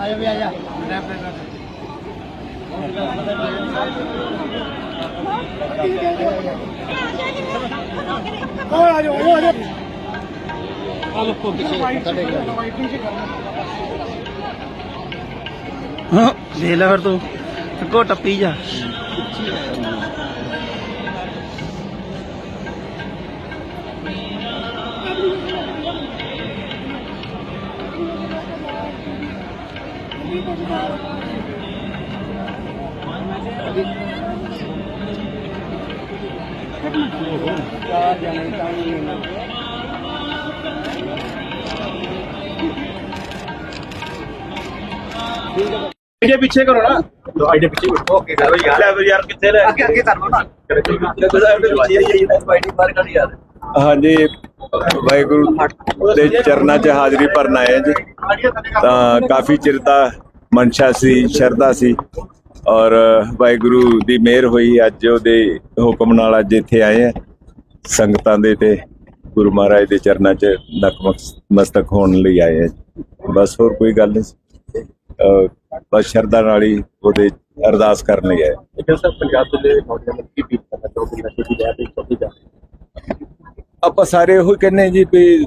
ਆਇਆ ਵੀ ਆਇਆ ਕੋਲ ਆ ਜਾਓ ਉਹ ਆ ਜਾਓ ਆ ਲੋ ਕੋ ਕਿਸੇ ਤੁਹਾਡੇ ਹਾਂ ਲੈ ਲੈ ਫਿਰ ਤੂੰ ਅੱਗੋਂ ਟੱਪੀ ਜਾ ਚਾਰ ਜਣੇ ਤਾਂ ਨਹੀਂ ਇਹਦੇ ਪਿੱਛੇ ਕਰੋ ਨਾ। ਇਹਦੇ ਪਿੱਛੇ ਓਕੇ ਕਰੋ ਯਾਰ। ਲੈ ਯਾਰ ਕਿੱਥੇ ਲੈ? ਅੱਗੇ ਅੱਗੇ ਕਰ ਲਓ ਨਾ ਹਾਂਜੀ ਵਾਹਿਗੁਰੂ ਦੇ ਚਰਨਾਂ 'ਚ ਹਾਜ਼ਰੀ ਭਰਨ ਆਏ ਹਾਂ ਜੀ। ਤਾਂ ਕਾਫੀ ਚਿਰ ਦਾ ਮਨਸ਼ਾ ਸੀ ਸ਼ਰਧਾ ਸੀ ਔਰ ਵਾਹਿਗੁਰੂ ਦੀ ਮਿਹਰ ਹੋਈ ਅੱਜ ਉਹਦੇ ਹੁਕਮ ਨਾਲ ਅੱਜ ਇੱਥੇ ਆਏ ਆ ਸੰਗਤਾਂ ਦੇ ਤੇ ਗੁਰੂ ਮਹਾਰਾਜ ਦੇ ਚਰਨਾਂ 'ਚ ਨਤਮਸਤਕ ਹੋਣ ਲਈ ਆਏ ਆ ਬਸ ਹੋਰ ਕੋਈ ਗੱਲ ਨਹੀਂ ਬਸ ਸ਼ਰਧਾ ਨਾਲ ਹੀ ਉਹਦੇ ਅਰਦਾਸ ਕਰਨ ਲਈ ਆਏ। ਪੰਜਾਬ ਦੇ ਨੌਜਵਾਨ ਕੀ ਪੀਤ ਕਰਨਾ ਚਾਹੁੰਦੇ ਨਸ਼ੇ ਦੀ ਲੈ ਤੇ ਚੌਕੀ ਜਾ ਆਪਾਂ ਸਾਰੇ ਇਹੋ ਹੀ ਕਹਿੰਦੇ ਹਾਂ ਜੀ ਵੀ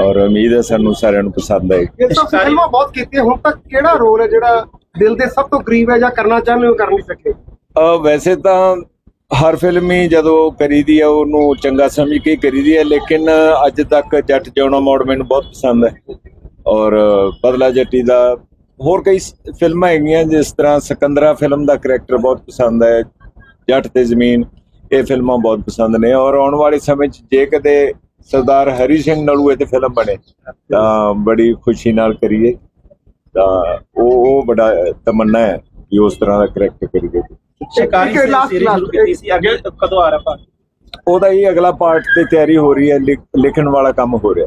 ਔਰ ਉਮੀਦ ਹੈ ਸਾਨੂੰ ਸਾਰਿਆਂ ਨੂੰ ਪਸੰਦ ਆਏ ਇਹ ਸਭ ਫਿਲਮਾਂ ਬਹੁਤ ਕੀਤੀਆਂ ਹੁਣ ਤੱਕ ਕਿਹੜਾ ਰੋਲ ਹੈ ਜਿਹੜਾ ਦਿਲ ਦੇ ਸਭ ਤੋਂ ਕਰੀਬ ਹੈ ਜਾਂ ਕਰਨਾ ਚਾਹੁੰਦੇ ਹੋ ਕਰ ਨਹੀਂ ਸਕੇ? ਅ ਵੈਸੇ ਤਾਂ ਹਰ ਫਿਲਮ ਹੀ ਜਦੋਂ ਕਰੀਦੀ ਹੈ ਉਹਨੂੰ ਚੰਗਾ ਸਮਝ ਕੇ ਕਰੀਦੀ ਹੈ ਲੇਕਿਨ ਅੱਜ ਤੱਕ ਜੱਟ ਜਿਉਣਾ ਮੋੜ ਮੈਨੂੰ ਬਹੁਤ ਪਸੰਦ ਹੈ। ਔਰ ਬਦਲਾ ਜੱਟੀ ਦਾ ਹੋਰ ਕਈ ਫਿਲਮਾਂ ਹੈਗੀਆਂ ਜਿਸ ਤਰ੍ਹਾਂ ਸਿਕੰਦਰਾ ਫਿਲਮ ਦਾ ਕਰੈਕਟਰ ਬਹੁਤ ਪਸੰਦ ਹੈ ਜੱਟ ਤੇ ਜ਼ਮੀਨ ਇਹ ਫਿਲਮਾਂ ਬਹੁਤ ਪਸੰਦ ਨੇ। ਔਰ ਆਉਣ ਵਾਲੇ ਸਮੇਂ 'ਚ ਜੇ ਕਦੇ ਸਰਦਾਰ ਹਰੀ ਸਿੰਘ ਨਲੂਏ ਤੇ ਫਿਲਮ ਬਣੇ। ਤਾਂ ਬੜੀ ਖੁਸ਼ੀ ਨਾਲ ਕਰੀਏ। ਤਾਂ ਉਹ ਉਹ ਬੜਾ ਤਮੰਨਾ ਹੈ ਕਿ ਉਸ ਤਰ੍ਹਾਂ ਦਾ ਕਰੈਕਟਰ ਕਰੀਏ ਸ਼ਿਕਾਰੀ ਸੀਰੀਜ਼ ਸ਼ੁਰੂ ਕੀਤੀ ਸੀ। ਅੱਗੇ ਕਦੋਂ ਆ ਰਿਹਾ ਭਾ ਉਹਦਾ ਹੀ ਅਗਲਾ ਪਾਰਟ ਤੇ ਤਿਆਰੀ ਹੋ ਰਹੀ ਹੈ। ਲਿਖ- ਲਿਖਣ ਵਾਲਾ ਕੰਮ ਹੋ ਰਿਹਾ।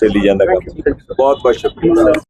ਚੱਲੀ ਜਾਂਦਾ ਕੰਮ। ਬਹੁਤ ਬਹੁਤ ਸ਼ੁਕਰੀਆ।